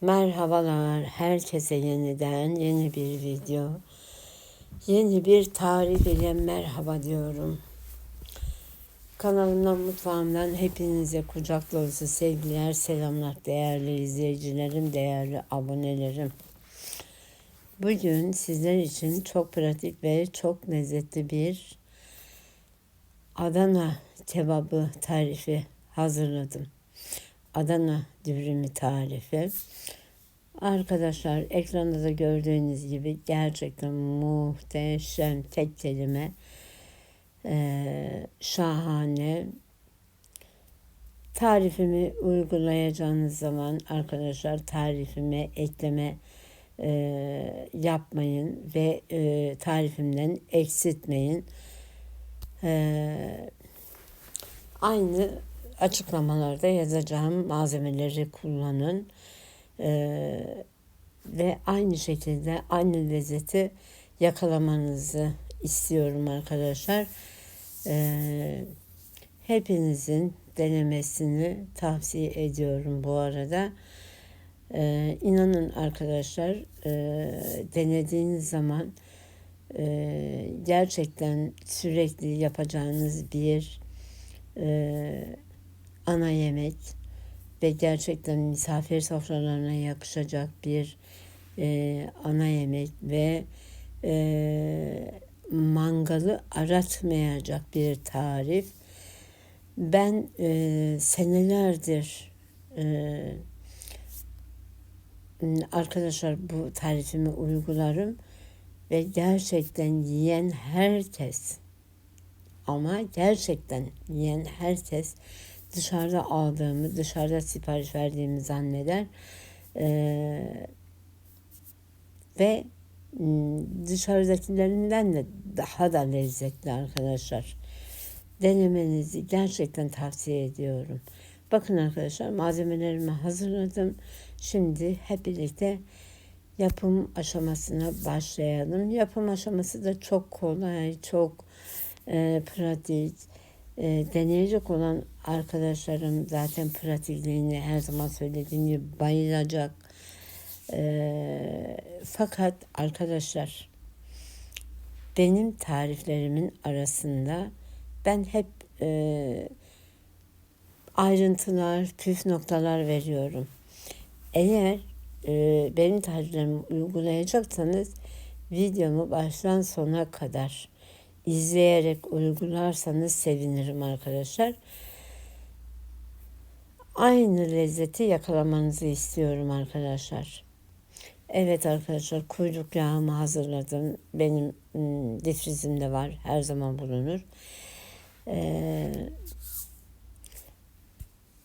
Merhabalar herkese yeniden yeni bir video. Yeni bir tarih ile merhaba diyorum. Kanalımdan mutfağımdan hepinize kucak dolusu sevgiler, selamlar değerli izleyicilerim, değerli abonelerim. Bugün sizler için çok pratik ve çok lezzetli bir Adana kebabı tarifi hazırladım. Adana dürümü tarifi. Arkadaşlar ekranda da gördüğünüz gibi gerçekten muhteşem tek kelime ee, şahane tarifimi uygulayacağınız zaman arkadaşlar tarifime ekleme e, yapmayın ve e, tarifimden eksiltmeyin. E, aynı açıklamalarda yazacağım malzemeleri kullanın. Ee, ve aynı şekilde aynı lezzeti yakalamanızı istiyorum arkadaşlar. Ee, hepinizin denemesini tavsiye ediyorum bu arada. Ee, inanın arkadaşlar e, denediğiniz zaman e, gerçekten sürekli yapacağınız bir e, ana yemek ve gerçekten misafir sofralarına yakışacak bir e, ana yemek ve e, mangalı aratmayacak bir tarif. Ben e, senelerdir e, arkadaşlar bu tarifimi uygularım ve gerçekten yiyen herkes ama gerçekten yiyen herkes dışarıda aldığımı, dışarıda sipariş verdiğimi zanneder. Ee, ve dışarıdakilerinden de daha da lezzetli arkadaşlar. Denemenizi gerçekten tavsiye ediyorum. Bakın arkadaşlar malzemelerimi hazırladım. Şimdi hep birlikte yapım aşamasına başlayalım. Yapım aşaması da çok kolay, çok e, pratik. E, deneyecek olan arkadaşlarım zaten pratikliğini her zaman söylediğim gibi bayılacak. E, fakat arkadaşlar benim tariflerimin arasında ben hep e, ayrıntılar, püf noktalar veriyorum. Eğer e, benim tariflerimi uygulayacaksanız videomu baştan sona kadar izleyerek uygularsanız sevinirim arkadaşlar. Aynı lezzeti yakalamanızı istiyorum arkadaşlar. Evet arkadaşlar kuyruk yağımı hazırladım. Benim ım, difrizimde var. Her zaman bulunur. Ee,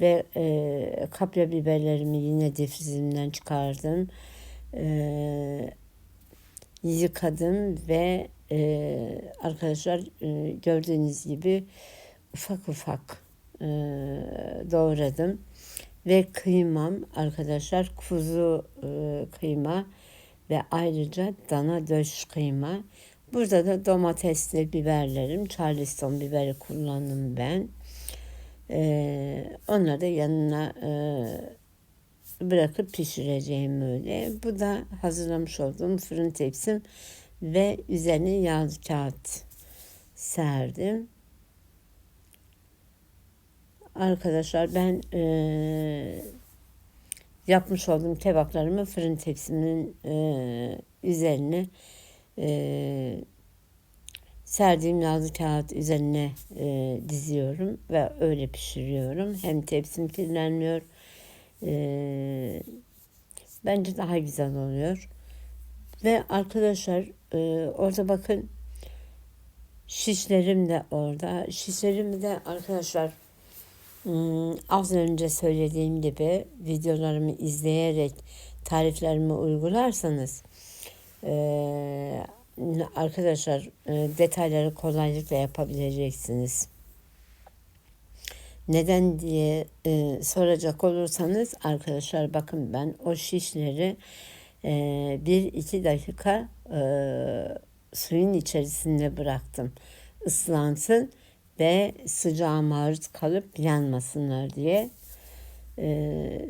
ve e, kapya biberlerimi yine difrizimden çıkardım. Ee, yıkadım ve e, arkadaşlar e, gördüğünüz gibi ufak ufak e, doğradım ve kıymam arkadaşlar kuzu e, kıyma ve ayrıca dana döş kıyma. Burada da domatesli biberlerim, charleston biberi kullandım ben. Ee, onları da yanına e, bırakıp pişireceğim öyle. Bu da hazırlamış olduğum fırın tepsim ve üzerine yağlı kağıt serdim. Arkadaşlar ben e, yapmış olduğum kebaplarımı fırın tepsimin e, üzerine e, serdiğim yağlı kağıt üzerine e, diziyorum ve öyle pişiriyorum. Hem tepsim kirlenmiyor. E, bence daha güzel oluyor. Ve arkadaşlar e, orada bakın şişlerim de orada. Şişlerimi de arkadaşlar hmm, az önce söylediğim gibi videolarımı izleyerek tariflerimi uygularsanız e, arkadaşlar e, detayları kolaylıkla yapabileceksiniz. Neden diye e, soracak olursanız arkadaşlar bakın ben o şişleri e, bir iki dakika e, suyun içerisinde bıraktım. Islansın ve sıcağa maruz kalıp yanmasınlar diye. E,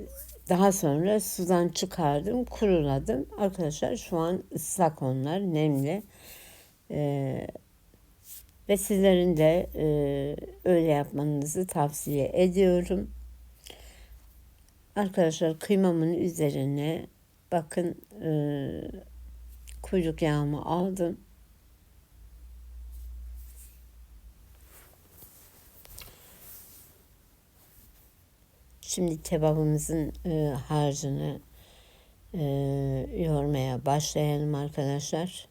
daha sonra sudan çıkardım, kuruladım. Arkadaşlar şu an ıslak onlar, nemli. Ee, ve sizlerin de e, öyle yapmanızı tavsiye ediyorum. Arkadaşlar kıymamın üzerine bakın e, kuyruk yağımı aldım. Şimdi kebabımızın e, harcını e, yoğurmaya başlayalım arkadaşlar.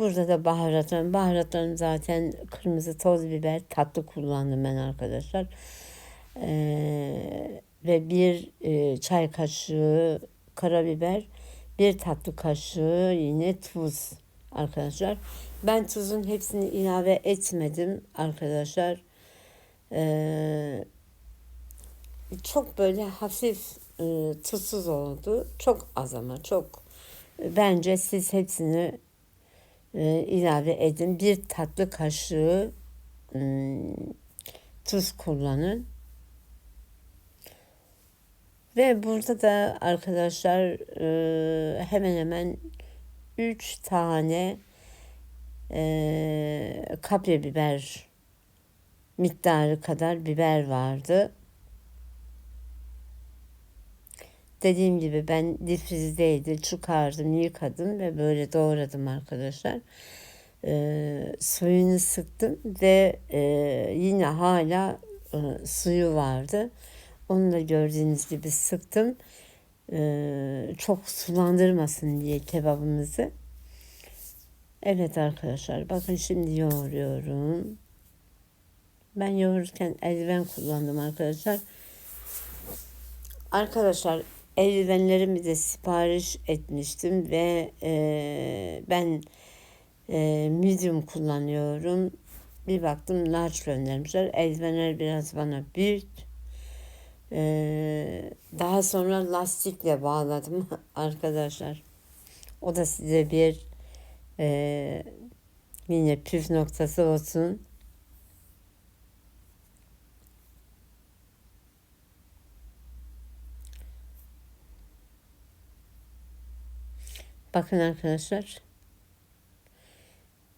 Burada da baharatlarım. Baharatlarım zaten kırmızı toz biber tatlı kullandım ben arkadaşlar. Ee, ve bir e, çay kaşığı karabiber, bir tatlı kaşığı yine tuz arkadaşlar. Ben tuzun hepsini ilave etmedim arkadaşlar. Ee, çok böyle hafif e, tuzsuz oldu. Çok az ama çok. Bence siz hepsini e, ilave edin. Bir tatlı kaşığı e, tuz kullanın. Ve burada da arkadaşlar e, hemen hemen 3 tane e, kapya biber miktarı kadar biber vardı. Dediğim gibi ben difrizdeydi. Çıkardım, yıkadım ve böyle doğradım arkadaşlar. Ee, suyunu sıktım ve e, yine hala e, suyu vardı. Onu da gördüğünüz gibi sıktım. Ee, çok sulandırmasın diye kebabımızı. Evet arkadaşlar bakın şimdi yoğuruyorum. Ben yoğururken eldiven kullandım arkadaşlar. Arkadaşlar eldivenlerimi de sipariş etmiştim ve e, ben e, medium kullanıyorum. Bir baktım large göndermişler. Eldivenler biraz bana büyük. E, daha sonra lastikle bağladım arkadaşlar. O da size bir e, yine püf noktası olsun. Bakın arkadaşlar.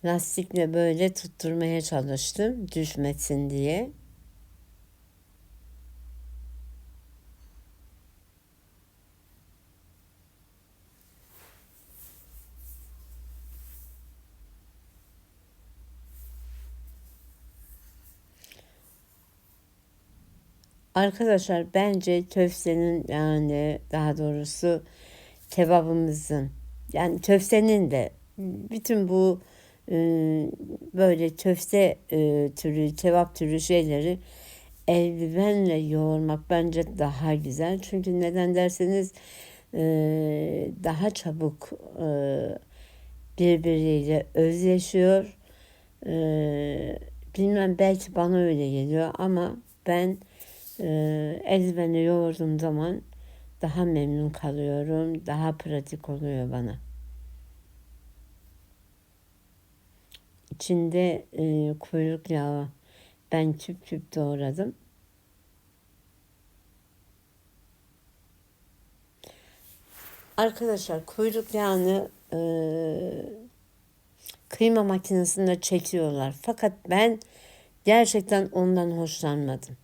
Lastikle böyle tutturmaya çalıştım düşmesin diye. Arkadaşlar bence köftenin yani daha doğrusu kebabımızın yani köftenin de bütün bu e, böyle köfte e, türü, kebap türü şeyleri eldivenle yoğurmak bence daha güzel. Çünkü neden derseniz e, daha çabuk e, birbiriyle özleşiyor. E, bilmem belki bana öyle geliyor ama ben e, eldivenle yoğurduğum zaman daha memnun kalıyorum, daha pratik oluyor bana. İçinde e, kuyruk yağı ben küp küp doğradım. Arkadaşlar kuyruk yağını e, kıyma makinesinde çekiyorlar. Fakat ben gerçekten ondan hoşlanmadım.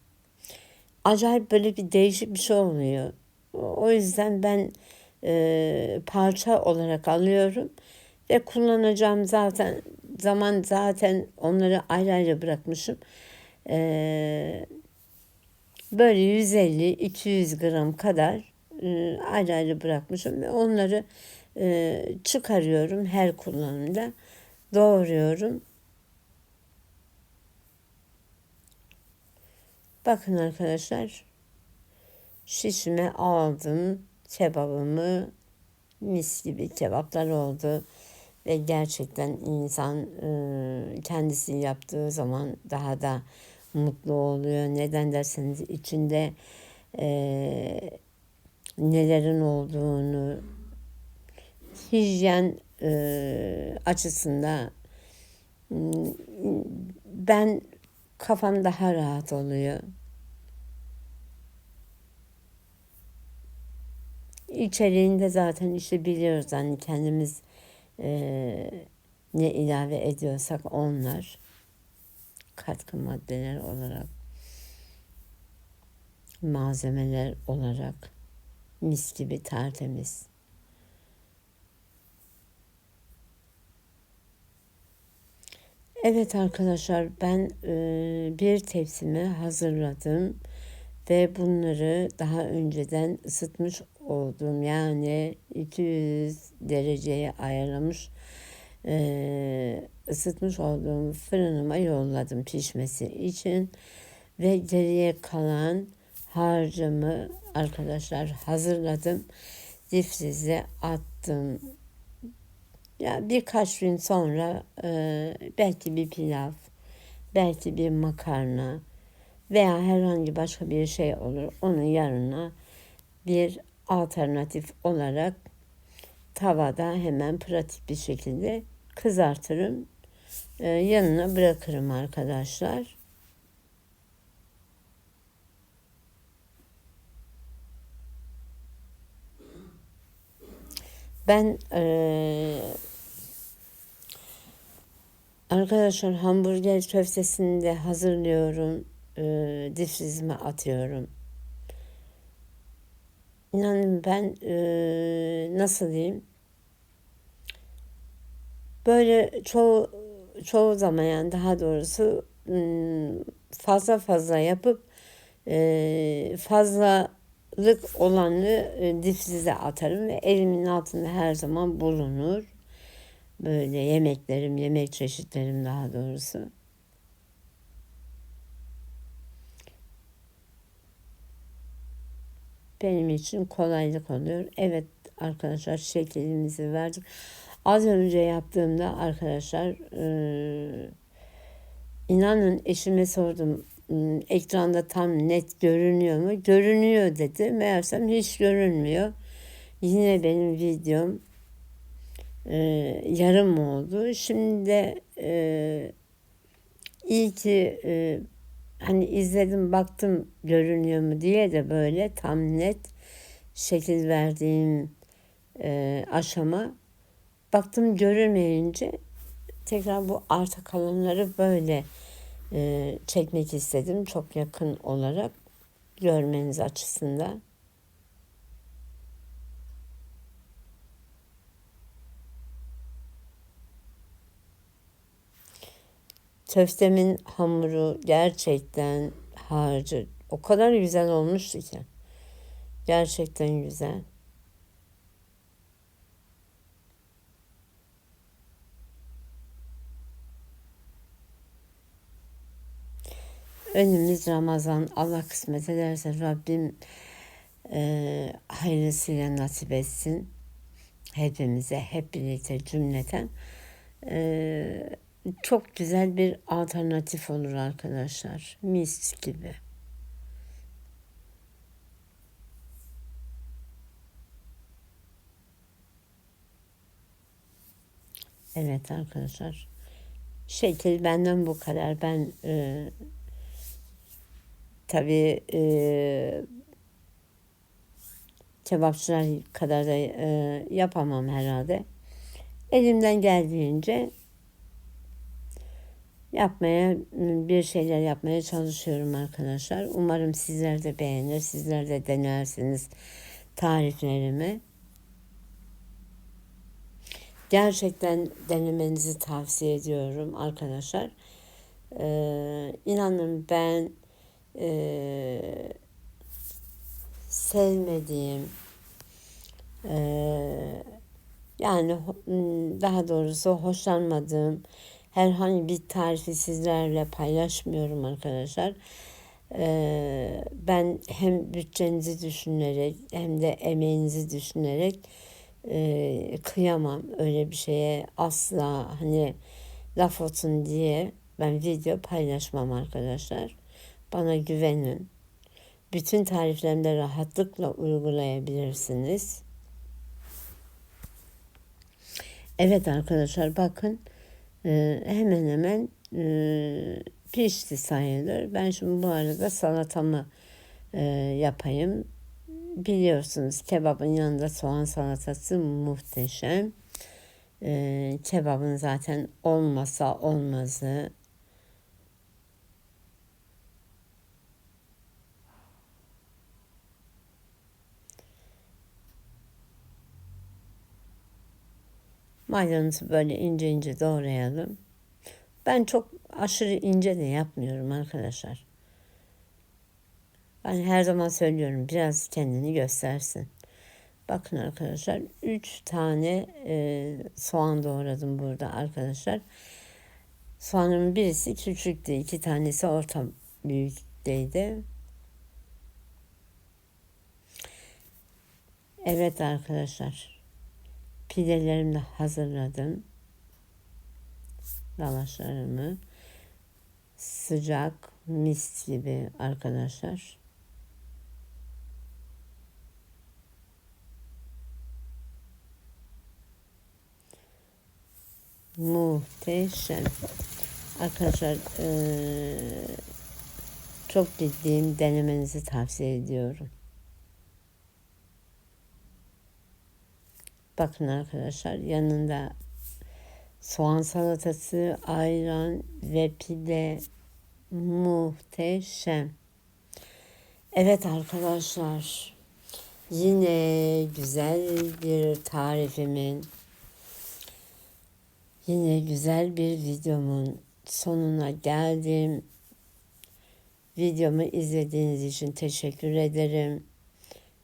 Acayip böyle bir değişik bir şey oluyor. O yüzden ben e, parça olarak alıyorum ve kullanacağım zaten zaman zaten onları ayrı ayrı bırakmışım. E, böyle 150-200 gram kadar e, ayrı ayrı bırakmışım ve onları e, çıkarıyorum her kullanımda doğruyorum. Bakın arkadaşlar şişime aldım kebabımı mis gibi kebaplar oldu ve gerçekten insan e, kendisi yaptığı zaman daha da mutlu oluyor. Neden derseniz içinde e, nelerin olduğunu hijyen e, açısından ben kafam daha rahat oluyor. İçeriğinde zaten işte biliyoruz hani kendimiz e, ne ilave ediyorsak onlar katkı maddeler olarak malzemeler olarak mis gibi tertemiz. Evet arkadaşlar ben e, bir tepsimi hazırladım ve bunları daha önceden ısıtmış oldum. Yani 200 dereceye ayarlamış e, ısıtmış olduğum fırınıma yolladım pişmesi için ve geriye kalan harcımı arkadaşlar hazırladım. Difrize attım. Ya birkaç gün sonra e, belki bir pilav, belki bir makarna veya herhangi başka bir şey olur. Onun yanına bir alternatif olarak tavada hemen pratik bir şekilde kızartırım. E, yanına bırakırım arkadaşlar. Ben e, arkadaşlar hamburger köftesini de hazırlıyorum. E, difrizime atıyorum. İnanın ben e, nasıl diyeyim? Böyle çoğu çoğu zaman yani daha doğrusu fazla fazla yapıp e, fazlalık olanı e, difrize atarım ve elimin altında her zaman bulunur. Böyle yemeklerim, yemek çeşitlerim daha doğrusu. Benim için kolaylık oluyor. Evet arkadaşlar şeklimizi verdik. Az önce yaptığımda arkadaşlar e, inanın eşime sordum hmm, ekranda tam net görünüyor mu? Görünüyor dedi. Meğersem hiç görünmüyor. Yine benim videom e, yarım oldu. Şimdi de e, iyi ki e, hani izledim baktım görünüyor mu diye de böyle tam net şekil verdiğim e, aşama Baktım görülmeyince tekrar bu arta kalanları böyle e, çekmek istedim. Çok yakın olarak görmeniz açısından. Köftemin hamuru gerçekten harcı o kadar güzel olmuştu ki. Gerçekten güzel. Önümüz Ramazan. Allah kısmet ederse Rabbim e, hayırlısıyla nasip etsin. Hepimize, hep birlikte cümleten. E, çok güzel bir alternatif olur arkadaşlar. Mis gibi. Evet arkadaşlar. Şekil benden bu kadar. Ben e, Tabii e, kebapçılar kadar da e, yapamam herhalde. Elimden geldiğince yapmaya bir şeyler yapmaya çalışıyorum arkadaşlar. Umarım sizler de beğenir, sizler de denersiniz tariflerimi. Gerçekten denemenizi tavsiye ediyorum arkadaşlar. Ee, inanın ben e, sevmediğim e, yani daha doğrusu hoşlanmadığım herhangi bir tarifi sizlerle paylaşmıyorum arkadaşlar. Ee, ben hem bütçenizi düşünerek hem de emeğinizi düşünerek e, kıyamam öyle bir şeye asla hani laf olsun diye ben video paylaşmam arkadaşlar. Bana güvenin. Bütün tariflerimde rahatlıkla uygulayabilirsiniz. Evet arkadaşlar bakın e, hemen hemen e, pişti sayılır. Ben şimdi bu arada salatamı e, yapayım. biliyorsunuz kebabın yanında soğan salatası muhteşem. Ee, kebabın zaten olmasa olmazı. Maydanozu böyle ince ince doğrayalım. Ben çok aşırı ince de yapmıyorum arkadaşlar. Ben her zaman söylüyorum biraz kendini göstersin. Bakın arkadaşlar 3 tane e, soğan doğradım burada arkadaşlar. Soğanın birisi küçüktü. iki tanesi orta büyükteydi. Evet arkadaşlar. Pidelerimi de hazırladım. Lavaşlarımı. Sıcak mis gibi arkadaşlar. Muhteşem. Arkadaşlar ee, çok ciddiyim denemenizi tavsiye ediyorum. Bakın arkadaşlar yanında soğan salatası, ayran ve pide muhteşem. Evet arkadaşlar yine güzel bir tarifimin Yine güzel bir videomun sonuna geldim. Videomu izlediğiniz için teşekkür ederim.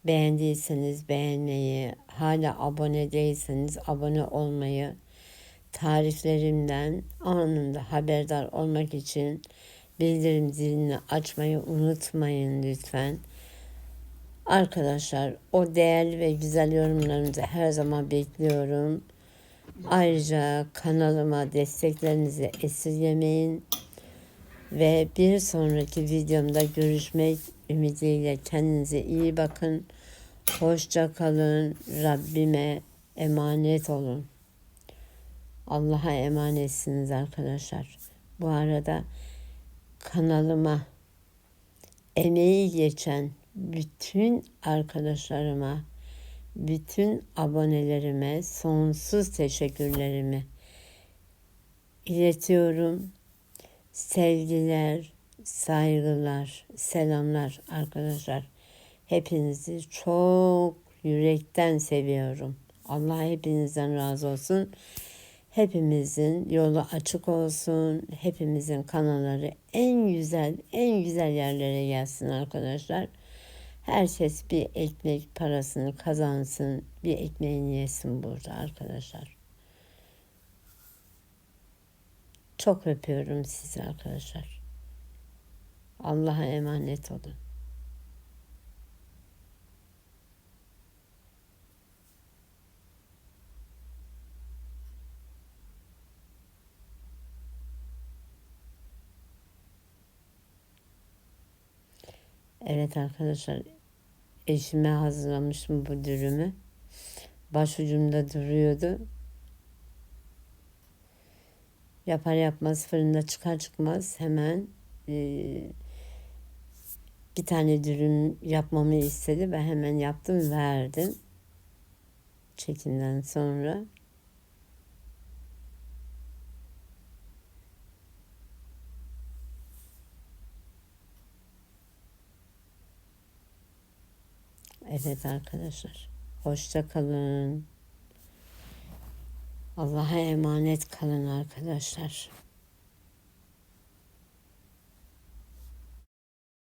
Beğendiyseniz beğenmeyi, hala abone değilseniz abone olmayı, tariflerimden anında haberdar olmak için bildirim zilini açmayı unutmayın lütfen. Arkadaşlar o değerli ve güzel yorumlarınızı her zaman bekliyorum. Ayrıca kanalıma desteklerinizi esirgemeyin. Ve bir sonraki videomda görüşmek ümidiyle kendinize iyi bakın. Hoşça kalın. Rabbime emanet olun. Allah'a emanetsiniz arkadaşlar. Bu arada kanalıma emeği geçen bütün arkadaşlarıma bütün abonelerime sonsuz teşekkürlerimi iletiyorum. Sevgiler, saygılar, selamlar arkadaşlar. Hepinizi çok yürekten seviyorum. Allah hepinizden razı olsun. Hepimizin yolu açık olsun. Hepimizin kanalları en güzel, en güzel yerlere gelsin arkadaşlar. Herkes bir ekmek parasını kazansın, bir ekmeğini yesin burada arkadaşlar. Çok öpüyorum sizi arkadaşlar. Allah'a emanet olun. Evet arkadaşlar eşime hazırlamışım bu dürümü. Başucumda duruyordu. Yapar yapmaz fırında çıkar çıkmaz hemen e, bir tane dürüm yapmamı istedi. Ben hemen yaptım verdim. Çekimden sonra. Evet arkadaşlar. Hoşça kalın. Allah'a emanet kalın arkadaşlar.